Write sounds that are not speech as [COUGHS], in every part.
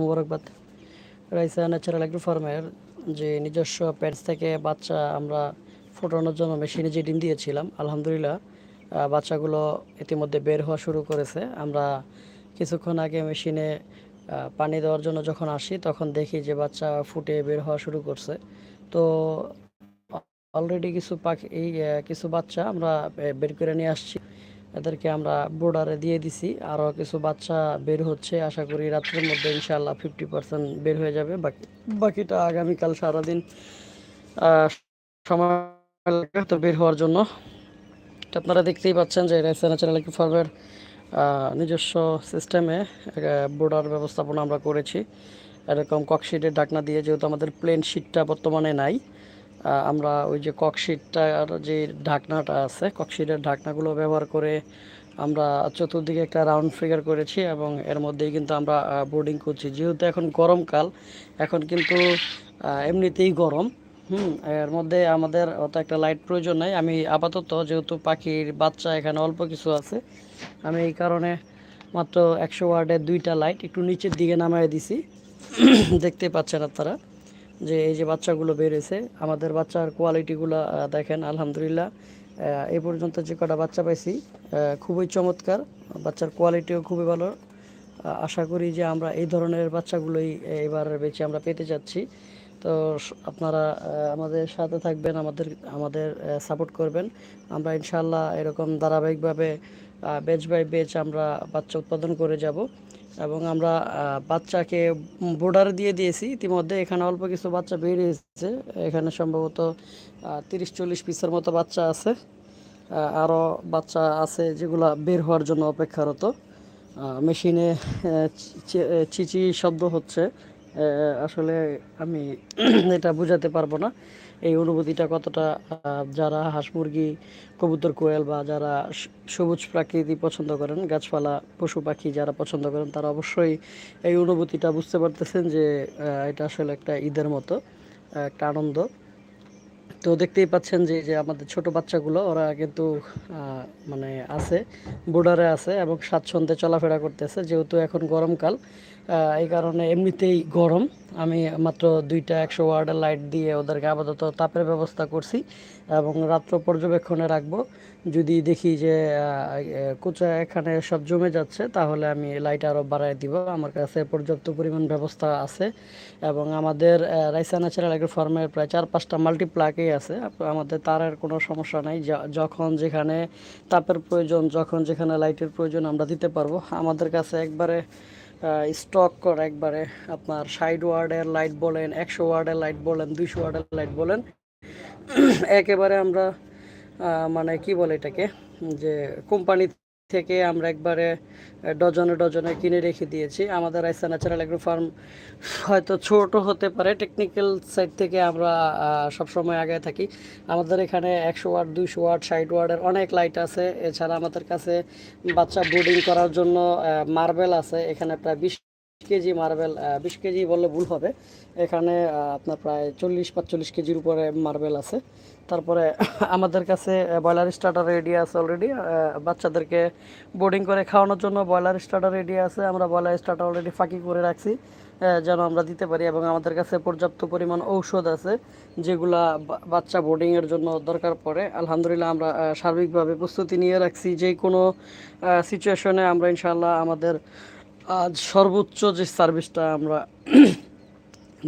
মুবারকবাদ। Raisa natural agro ফার্মের যে নিজস্ব প্যাডস থেকে বাচ্চা আমরা ফোটানোর জন্য মেশিনে যে ডিম দিয়েছিলাম, আলহামদুলিল্লাহ বাচ্চাগুলো ইতিমধ্যে বের হওয়া শুরু করেছে। আমরা কিছুক্ষণ আগে মেশিনে পানি দেওয়ার জন্য যখন আসি, তখন দেখি যে বাচ্চা ফুটে বের হওয়া শুরু করছে। তো অলরেডি কিছু পাখি কিছু বাচ্চা আমরা বের করে নিয়ে আসছি। এদেরকে আমরা বোর্ডারে দিয়ে দিছি। আরও কিছু বাচ্চা বের হচ্ছে, আশা করি রাত্রের মধ্যে ইনশাআল্লাহ ফিফটি পার্সেন্ট বের হয়ে যাবে। বাকি, বাকিটা আগামীকাল সারাদিন সময় তো বের হওয়ার জন্য। আপনারা দেখতেই পাচ্ছেন যে রাইসা ন্যাচারাল ফার্মের নিজস্ব সিস্টেমে বোর্ডার ব্যবস্থাপনা আমরা করেছি। এরকম ককশিটের ডাকনা দিয়ে যেহেতু আমাদের প্লেন শিটটা বর্তমানে নাই আমরা ওই যে ককশিটটার যে ঢাকনাটা আছে, ককশিটের ঢাকনাগুলো ব্যবহার করে আমরা চতুর্দিকে একটা রাউন্ড ফিগার করেছি এবং এর মধ্যেই কিন্তু আমরা বোর্ডিং করছি। যেহেতু এখন গরমকাল, এখন কিন্তু এমনিতেই গরম। হুম, এর মধ্যে আমাদের অত একটা লাইট প্রয়োজন নাই। আমি আপাতত যেহেতু পাখির বাচ্চা এখানে অল্প কিছু আছে, আমি এই কারণে মাত্র একশো ওয়ার্ডের দুইটা লাইট একটু নিচের দিকে নামায় দিছি। [CLEARS THROAT] দেখতে পাচ্ছেন আপনারা। যে এই যে বাচ্চাগুলো বেরিয়েছে আমাদের বাচ্চার কোয়ালিটিগুলো দেখেন, আলহামদুলিল্লাহ। এই পর্যন্ত যে কটা বাচ্চা পাইছি খুবই চমৎকার, বাচ্চার কোয়ালিটিও খুবই ভালো। আশা করি যে আমরা এই ধরনের বাচ্চাগুলোই এবার বেছে আমরা পেতে যাচ্ছি তো আপনারা আমাদের সাথে থাকবেন, আমাদের আমাদের সাপোর্ট করবেন। আমরা ইনশাল্লাহ এরকম ধারাবাহিকভাবে বেচ বাই বেচ আমরা বাচ্চা উৎপাদন করে যাব। এবং আমরা বাচ্চাকে বোর্ডার দিয়ে দিয়েছি। ইতিমধ্যে এখানে অল্প কিছু বাচ্চা বেরিয়েছে। এখানে সম্ভবত তিরিশ, চল্লিশ পিসের মতো বাচ্চা আছে। আরও বাচ্চা আছে যেগুলা বের হওয়ার জন্য অপেক্ষারত। মেশিনে চিচি শব্দ হচ্ছে। আসলে আমি [CLEARS THROAT] এটা বোঝাতে পারব না। এই অনুভূতিটা কতটা যারা হাঁস মুরগি, কবুতর, কোয়েল বা যারা সবুজ প্রাকৃতি পছন্দ করেন, গাছপালা, পশু পাখি যারা পছন্দ করেন, তারা অবশ্যই এই অনুভূতিটা বুঝতে পারতেছেন যে এটা আসলে একটা ঈদের মতো একটা আনন্দ। তো দেখতেই পাচ্ছেন যে যে আমাদের ছোট বাচ্চাগুলো, ওরা কিন্তু মানে আছে বর্ডারে আছে এবং স্বাচ্ছন্দ্যে চলাফেরা করতেছে, যেহেতু এখন গরমকাল। এই কারণে এমনিতেই গরম। আমি মাত্র দুইটা একশো ওয়ার্ডের লাইট দিয়ে ওদেরকে আপাতত তাপের ব্যবস্থা করছি এবং রাত্র পর্যবেক্ষণে রাখব। যদি দেখি যে কুচা এখানে সব জমে যাচ্ছে, তাহলে আমি লাইট আরও বাড়ায় দিব। আমার কাছে পর্যাপ্ত পরিমাণ ব্যবস্থা আছে। এবং আমাদের রাইসা ন্যাচারাল এগ্রো ফার্মের প্রায় চার পাঁচটা মাল্টিপ্লাকেই আছে। আমাদের তারের কোনো সমস্যা নাই। যখন যেখানে তাপের প্রয়োজন, যখন যেখানে লাইটের প্রয়োজন আমরা দিতে পারব। আমাদের কাছে একবারে স্টক করা, একবারে আপনার ষাট ওয়ার্ডের লাইট বলেন, একশো ওয়ার্ডের লাইট বলেন, দুইশো ওয়ার্ডের লাইট বলেন। একেবারে আমরা মানে কি বলে এটাকে? যে কোম্পানি থেকে আমরা একবারে ডজনে ডজনে কিনে রেখে দিয়েছি। আমাদের রাইসা ন্যাচারাল এগ্রো ফার্ম হয়তো ছোট হতে পারে। টেকনিক্যাল সাইড থেকে আমরা সবসময় আগে থাকি। আমাদের এখানে একশো ওয়াট দুইশো ওয়াট ষাট ওয়ার্ডের অনেক লাইট আছে। এছাড়া আমাদের কাছে বাচ্চা বোর্ডিং করার জন্য মার্বেল আছে। এখানে প্রায় বিশ কেজি মার্বেল বিশ কেজি বললে ভুল হবে। এখানে আপনার প্রায় চল্লিশ, পাঁচচল্লিশ কেজির উপরে মার্বেল আছে। তারপরে [COUGHS] আমাদের কাছে ব্রয়লার স্টার্টার রেডি আছে অলরেডি বাচ্চাদেরকে বোর্ডিং করে খাওয়ানোর জন্য ব্রয়লার স্টার্টার রেডি আছে। আমরা ব্রয়লার স্টার্টার অলরেডি ফাঁকি করে রাখছি যেন আমরা দিতে পারি। এবং আমাদের কাছে পর্যাপ্ত পরিমাণ ঔষধ আছে, যেগুলা বাচ্চা বোর্ডিংয়ের জন্য দরকার পড়ে। আলহামদুলিল্লাহ, আমরা সার্বিকভাবে প্রস্তুতি নিয়ে রাখছি। যে কোনো সিচুয়েশনে আমরা ইনশাল্লাহ আমাদের আজ সর্বোচ্চ যে সার্ভিসটা আমরা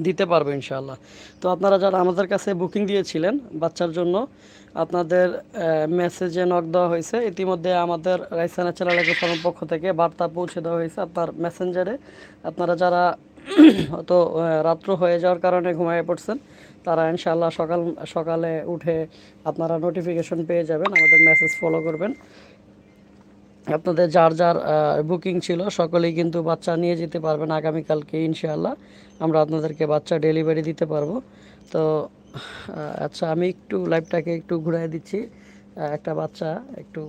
দিতে পারব ইনশাআল্লাহ। তো আপনারা যারা আমাদের কাছে বুকিং দিয়েছিলেন বাচ্চার জন্য, আপনাদের মেসেজে নক দেওয়া হয়েছে। ইতিমধ্যে আমাদের রাইসা ন্যাচারাল এগ্রো পক্ষ থেকে বার্তা পৌঁছে দেওয়া হয়েছে আপনার মেসেঞ্জারে আপনারা যারা [CLEARS THROAT] হয়তো রাত্র হয়ে যাওয়ার কারণে ঘুমিয়ে পড়ছেন, তারা ইনশাআল্লাহ সকাল, সকালে উঠে আপনারা নোটিফিকেশন পেয়ে যাবেন, আমাদের মেসেজ ফলো করবেন। আপনাদের যার যার বুকিং ছিল, সকলেই কিন্তু বাচ্চা নিয়ে যেতে পারবেন আগামীকালকে, ইনশাআল্লাহ। আমরা আপনাদেরকে বাচ্চা ডেলিভারি দিতে পারব। তো আচ্ছা আমি একটু লাইভটাকে একটু ঘুরাই দিচ্ছি। একটা বাচ্চা, একটু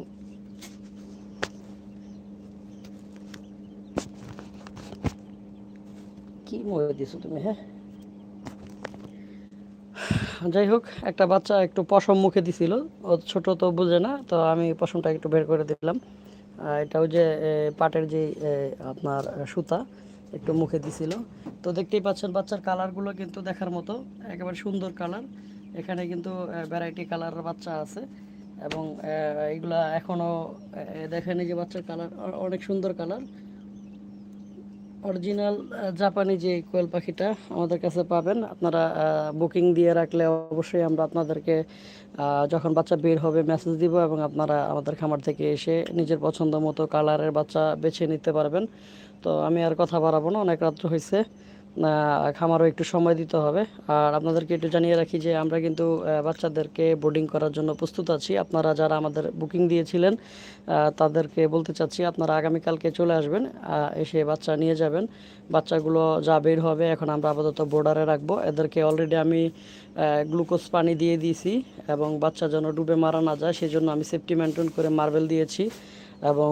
কি দিছো তুমি হ্যাঁ? যাই হোক, একটা বাচ্চা একটু পশম মুখে দিছিল। ও ছোট তো বুঝে না, তো আমি পশমটা একটু বের করে দিলাম। এটাও যে পাটের যে আপনার সুতা একটু মুখে দিছিল। তো দেখতেই পাচ্ছেন বাচ্চার কালারগুলো কিন্তু দেখার মতো একেবারে সুন্দর কালার। এখানে কিন্তু ভ্যারাইটি কালার বাচ্চা আছে এবং আহ, এইগুলা এখনও দেখেনি যে বাচ্চার কালার অনেক সুন্দর কালার। অরিজিনাল জাপানি যে কোয়েল পাখিটা আমাদের কাছে পাবেন। আপনারা বুকিং দিয়ে রাখলে অবশ্যই আমরা আপনাদেরকে যখন বাচ্চা বের হবে মেসেজ দিব এবং আপনারা আমাদের খামার থেকে এসে নিজের পছন্দ মতো কালারের বাচ্চা বেছে নিতে পারবেন। তো আমি আর কথা বাড়াবো না, অনেক রাত্র হয়েছে খামারও একটু সময় দিতে হবে। আর আপনাদেরকে একটু জানিয়ে রাখি যে আমরা কিন্তু বাচ্চাদেরকে বোর্ডিং করার জন্য প্রস্তুত আছি। আপনারা যারা আমাদের বুকিং দিয়েছিলেন তাদেরকে বলতে চাচ্ছি আপনারা আগামীকালকে চলে আসবেন এসে বাচ্চা নিয়ে যাবেন। বাচ্চাগুলো যা বের হবে এখন আমরা আপাতত বোর্ডারে রাখব। এদেরকে অলরেডি আমি গ্লুকোজ পানি দিয়ে দিয়েছি এবং বাচ্চা যেন ডুবে মারা না যায়, সেজন্য আমি সেফটি মেনটেন করে মার্বেল দিয়েছি। এবং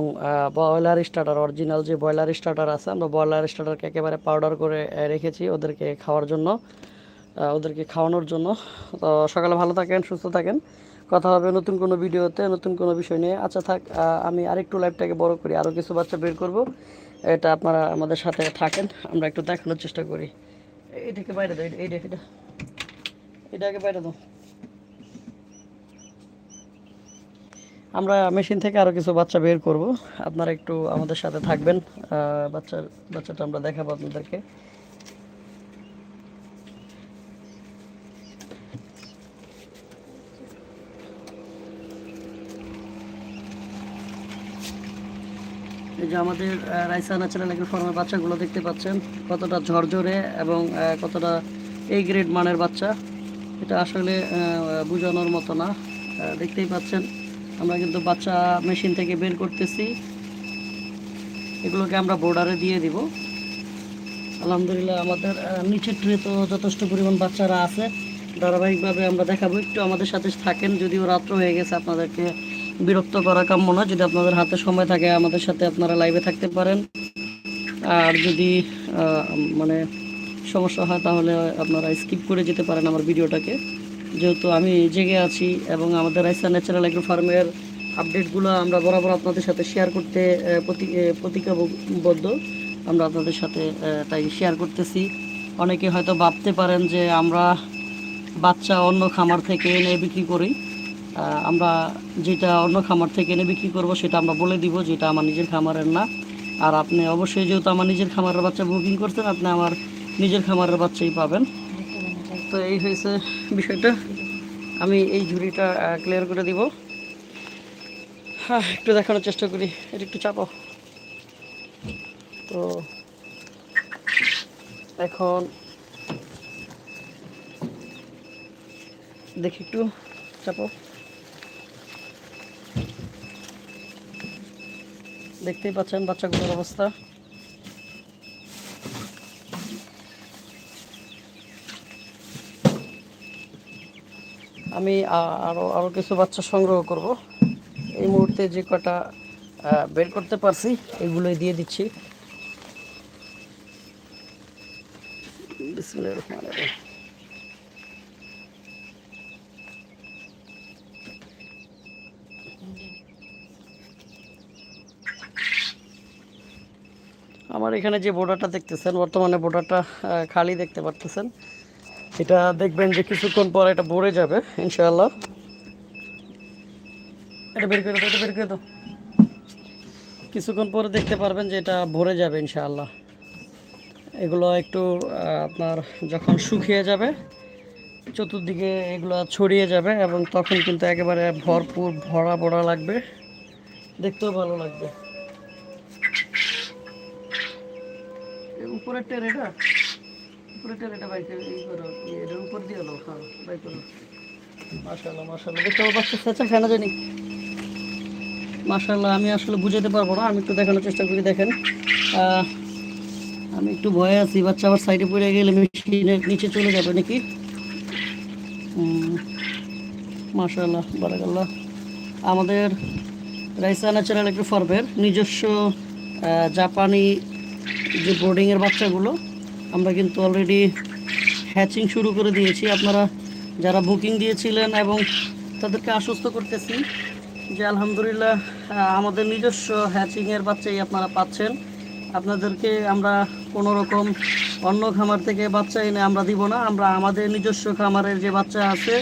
ব্রয়লার স্টার্টার অরিজিনাল যে ব্রয়লার স্টার্টার আছে, আমরা ব্রয়লার স্টার্টারকে একেবারে পাউডার করে রেখেছি ওদেরকে খাওয়ার জন্য ওদেরকে খাওয়ানোর জন্য। তো সকালে ভালো থাকেন, সুস্থ থাকেন। কথা হবে নতুন কোনো ভিডিওতে, নতুন কোনো বিষয় নিয়ে। আচ্ছা থাক আমি আরেকটু লাইভটাকে বড় করি আরও কিছু বাচ্চা বের করব। এটা আপনারা আমাদের সাথে থাকেন, আমরা একটু দেখানোর চেষ্টা করি। এই এটাকে বাইরে দাও এটা এটা এটাকে বাইরে দাও। আমরা মেশিন থেকে আরও কিছু বাচ্চা বের করব। আপনারা একটু আমাদের সাথে থাকবেন। বাচ্চার বাচ্চাটা আমরা দেখাবো আপনাদেরকে। এই যে আমাদের রাইসা ন্যাচারাল এগ্রো ফার্মের বাচ্চাগুলো দেখতে পাচ্ছেন। কতটা ঝরঝরে এবং কতটা এই গ্রেড মানের বাচ্চা। এটা আসলে বোঝানোর মতো না। দেখতেই পাচ্ছেন। আমরা কিন্তু বাচ্চা মেশিন থেকে বের করতেছি। এগুলোকে আমরা বোর্ডারে দিয়ে দিব। আলহামদুলিল্লাহ আমাদের নিচের ট্রে তো যথেষ্ট পরিমাণ বাচ্চারা আছে। ধারাবাহিকভাবে আমরা দেখাবো, একটু আমাদের সাথে থাকেন, যদিও রাত্র হয়ে গেছে, আপনাদেরকে বিরক্ত করা কাম্য না। যদি আপনাদের হাতে সময় থাকে, আমাদের সাথে আপনারা লাইভে থাকতে পারেন। আর যদি মানে সমস্যা হয়, তাহলে আপনারা স্কিপ করে যেতে পারেন আমার ভিডিওটাকে। যেহেতু আমি জেগে আছি এবং আমাদের রাইসা ন্যাচারাল এগ্রো ফার্মের আপডেটগুলো আমরা বরাবর আপনাদের সাথে শেয়ার করতে প্রতি- প্রতিজ্ঞাবদ্ধ। আমরা আপনাদের সাথে তাই শেয়ার করতেছি। অনেকে হয়তো ভাবতে পারেন যে আমরা বাচ্চা অন্য খামার থেকে এনে বিক্রি করি। আমরা যেটা অন্য খামার থেকে এনে বিক্রি করব সেটা আমরা বলে দিব, যেটা আমার নিজের খামারের না। আর আপনি অবশ্যই যেহেতু আমার নিজের খামারের বাচ্চা বুকিং করছেন, আপনি আমার নিজের খামারের বাচ্চাই পাবেন। তো এই হয়েছে বিষয়টা। আমি এই ঝুড়িটা ক্লিয়ার করে দিব। হ্যাঁ একটু দেখানোর চেষ্টা করি, এটা একটু চাপো। তো এখন দেখি একটু, চাপো। দেখতেই পাচ্ছেন বাচ্চাগুলোর অবস্থা। আমি, আ- আরও আরও কিছু বাচ্চা সংগ্রহ করব। এই মুহূর্তে যে কটা বের করতে পারছি, এগুলোই দিয়ে দিচ্ছি। আমার এখানে যে বোর্ডারটা দেখতেছেন, বর্তমানে বোর্ডারটা খালি দেখতে পারতেছেন। এটা দেখবেন যে কিছুক্ষণ পর এটা ভরে যাবে, ইনশাআল্লাহ। এটা বের করে দাও, এটা বের করে দাও। কিছুক্ষণ পরে দেখতে পারবেন যে এটা ভরে যাবে, ইনশাআল্লাহ। এগুলো একটু আপনার যখন শুকিয়ে যাবে, চতুর্দিকে এগুলো ছড়িয়ে যাবে এবং তখন কিন্তু একেবারে ভরপুর, ভরা ভরা লাগবে। দেখতেও ভালো লাগবে। উপরের টেরেটা উপরের টেরেটা বাইক ই উপর হ্যাঁ করো সেচা খায় না জানি। মাশাল্লাহ আমি আসলে বুঝাতে পারব না, আমি একটু দেখানোর চেষ্টা করি, দেখেন। আমি একটু ভয়ে আছি, বাচ্চা আবার সাইডে পড়ে গেলে মেশিনের নিচে চলে যাবে নাকি? মাশাল্লাহ বারাকাল্লাহ। আমাদের রাইসা ন্যাচারাল একটু ফার্মের নিজস্ব জাপানি যে বোর্ডিংয়ের বাচ্চাগুলো আমরা কিন্তু অলরেডি হ্যাচিং শুরু করে দিয়েছি। আপনারা যারা বুকিং দিয়েছিলেন এবং তাদেরকে আশ্বস্ত করতেছি যে আলহামদুলিল্লাহ আমাদের নিজস্ব হ্যাচিংয়ের বাচ্চাই আপনারা পাচ্ছেন। আপনাদেরকে আমরা কোনো রকম অন্য খামার থেকে বাচ্চা এনে আমরা দিব না। আমরা আমাদের নিজস্ব খামারের যে বাচ্চা আছে,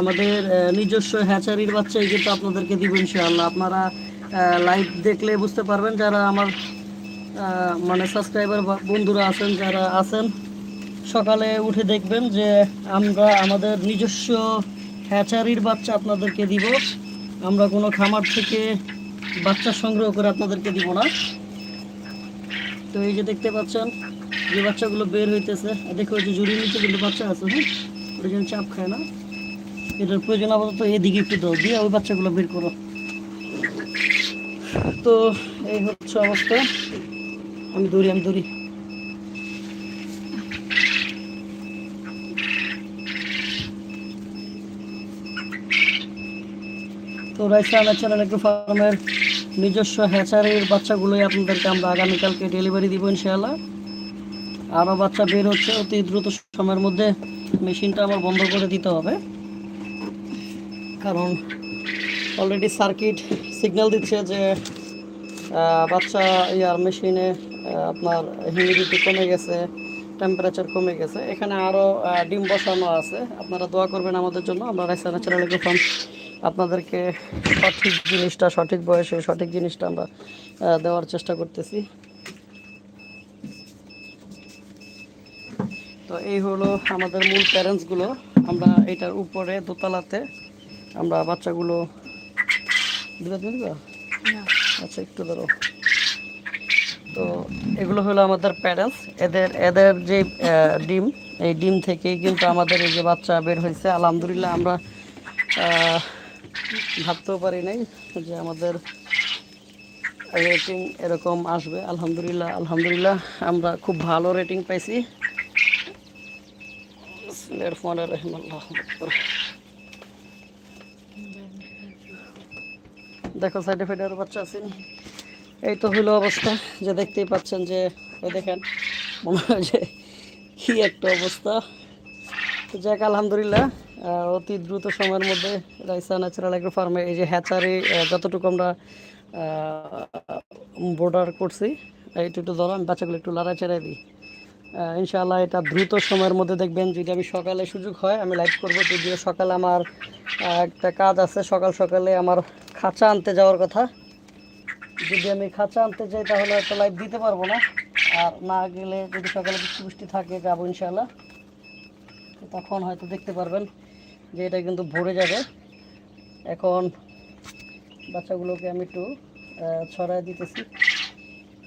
আমাদের নিজস্ব হ্যাচারির বাচ্চাই কিন্তু আপনাদেরকে দিব ইনশাআল্লাহ। আপনারা লাইভ দেখলে বুঝতে পারবেন যারা আমার মানে সাবস্ক্রাইবার বন্ধুরা আছেন, যারা আছেন, সকালে উঠে দেখবেন যে আমরা আমাদের নিজস্ব হ্যাচারির বাচ্চা আপনাদেরকে দিব। আমরা কোনো খামার থেকে বাচ্চা সংগ্রহ করে আপনাদেরকে দিব না। তো এই যে দেখতে পাচ্ছেন, যে বাচ্চাগুলো বের হইতেছে দেখো যে জুড়ির নিচে কিন্তু বাচ্চা আছে হ্যাঁ? ওটা যেন চাপ খায় না। এটার প্রয়োজন আপাতত এদিকে একটু দাও, দিয়ে ওই বাচ্চাগুলো বের করো। তো এই হচ্ছে অবস্থা। আমি দৌড়ি আমি দৌড়ি। তো রাইসা ন্যাচারাল একটু ফার্মের নিজস্ব হ্যাচারির বাচ্চাগুলোই আপনাদেরকে আমরা আগামীকালকে ডেলিভারি দিব, ইনশাআল্লাহ। আরও বাচ্চা বের হচ্ছে অতি দ্রুত সময়ের মধ্যে মেশিনটা আমার বন্ধ করে দিতে হবে। কারণ অলরেডি সার্কিট সিগন্যাল দিচ্ছে যে বাচ্চা ইয়ার মেশিনে আপনার হিউমিডিটি কমে গেছে টেম্পারেচার কমে গেছে। এখানে আরও ডিম বসানো আছে। আপনারা দোয়া করবেন আমাদের জন্য। আমরা রাইসা ন্যাচারাল ফার্ম আপনাদেরকে সঠিক জিনিসটা সঠিক বয়সে সঠিক জিনিসটা আমরা দেওয়ার চেষ্টা করতেছি। তো এই হলো আমাদের মূল প্যারেন্টসগুলো আমরা এটার উপরে দোতলাতে আমরা বাচ্চাগুলো দিবা? তুমি দিবা আচ্ছা একটু ধরো। তো এগুলো হলো আমাদের প্যারেন্টস এদের এদের যে ডিম, এই ডিম থেকেই কিন্তু আমাদের এই যে বাচ্চা বের হয়েছে আলহামদুলিল্লাহ আমরা ভাবতেও পারি নাই যে আমাদের রেটিং এরকম আসবে আলহামদুলিল্লাহ আলহামদুলিল্লাহ আমরা খুব ভালো রেটিং পাইছি। দেখো সাইডে ফেডে আরও বাচ্চা আছে? এই তো হলো অবস্থা। যে দেখতেই পাচ্ছেন যে দেখেন, মনে হয় যে কি একটা অবস্থা। যাক, আলহামদুলিল্লাহ অতি দ্রুত সময়ের মধ্যে রাইসা ন্যাচারাল এগ্রো ফার্মে এই যে হ্যাচারি যতটুকু আমরা বর্ডার করছি এইটু একটু ধরো, আমি বাচ্চাগুলো একটু লড়াই চেড়াই দিই। ইনশাআল্লাহ এটা দ্রুত সময়ের মধ্যে দেখবেন, যদি আমি সকালে সুযোগ হয়, আমি লাইভ করব। যদিও সকালে আমার একটা কাজ আছে, সকাল সকালে আমার খাঁচা আনতে যাওয়ার কথা। যদি আমি খাঁচা আনতে যাই তাহলে একটা লাইভ দিতে পারব না। আর না গেলে যদি সকালে বৃষ্টি বৃষ্টি থাকে, যাব ইনশাআল্লাহ। তো তখন হয়তো দেখতে পারবেন যে এটা কিন্তু ভরে যাবে। এখন বাচ্চাগুলোকে আমি একটু ছড়ায় দিতেছি।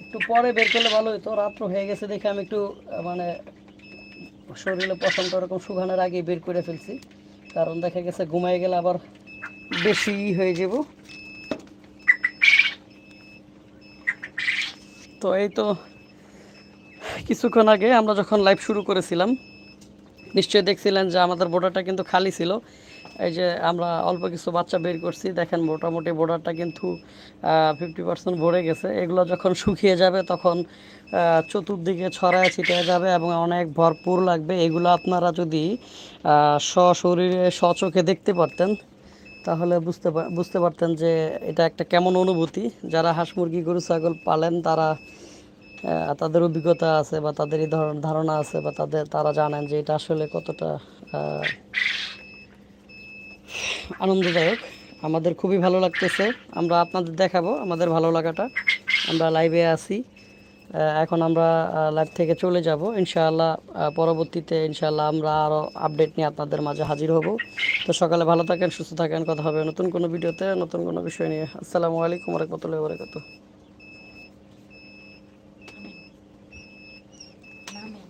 একটু পরে বের করলে ভালো হতো রাত্র হয়ে গেছে দেখে আমি একটু মানে শরীরে পছন্দ ওরকম শুকানোর আগে বের করে ফেলছি। কারণ দেখা গেছে ঘুমাই গেলে আবার বেশি হয়ে যাব। তো এই তো কিছুক্ষণ আগে আমরা যখন লাইভ শুরু করেছিলাম নিশ্চয়ই দেখছিলেন যে আমাদের বোর্ডারটা কিন্তু খালি ছিল। এই যে আমরা অল্প কিছু বাচ্চা বের করছি দেখেন মোটামুটি বোর্ডারটা কিন্তু ফিফটি পার্সেন্ট ভরে গেছে। এগুলো যখন শুকিয়ে যাবে তখন চতুর্দিকে ছড়ায় ছিটিয়ে যাবে এবং অনেক ভরপুর লাগবে। এগুলো আপনারা যদি আহ, সশরীরে সচোখে দেখতে পারতেন তাহলে বুঝতে বুঝতে পারতেন যে এটা একটা কেমন অনুভূতি। যারা হাঁস মুরগি, গরু, ছাগল পালেন, তারা তাদের অভিজ্ঞতা আছে বা তাদের এই ধারণা আছে বা তাদের তারা জানেন যে এটা আসলে কতটা আনন্দদায়ক। আমাদের খুবই ভালো লাগতেছে। আমরা আপনাদের দেখাবো আমাদের ভালো লাগাটা। আমরা লাইভে আছি। এখন আমরা লাইভ থেকে চলে যাব। ইনশাআল্লাহ পরবর্তীতে ইনশাআল্লাহ আমরা আরও আপডেট নিয়ে আপনাদের মাঝে হাজির হব। তো সকালে ভালো থাকেন, সুস্থ থাকেন। কথা হবে নতুন কোনো ভিডিওতে নতুন কোনো বিষয় নিয়ে। আসসালামু আলাইকুম রহমতুল্লাহ বরকাত